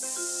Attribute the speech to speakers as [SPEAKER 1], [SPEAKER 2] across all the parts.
[SPEAKER 1] Thank you.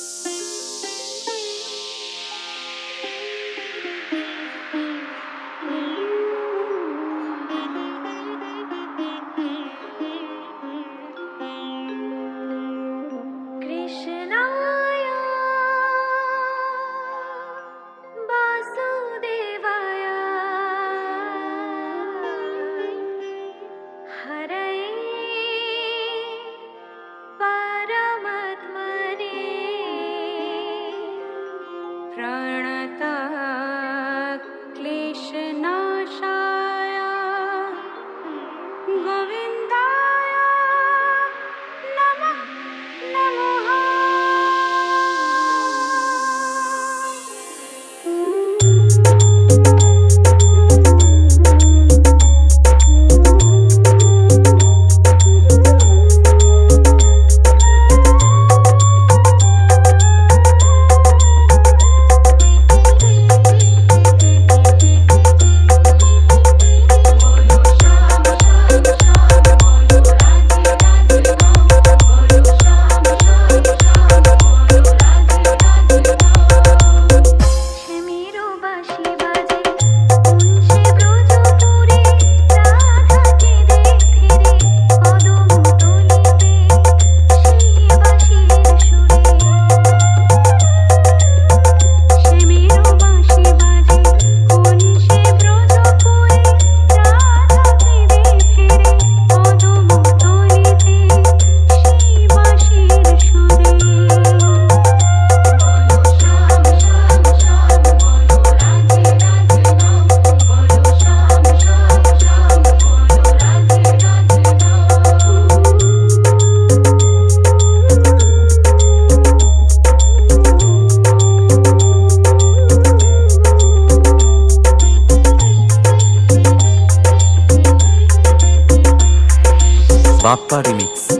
[SPEAKER 2] Bappa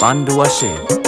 [SPEAKER 2] Pandua Pandu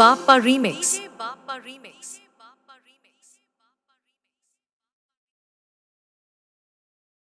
[SPEAKER 3] Bapa remix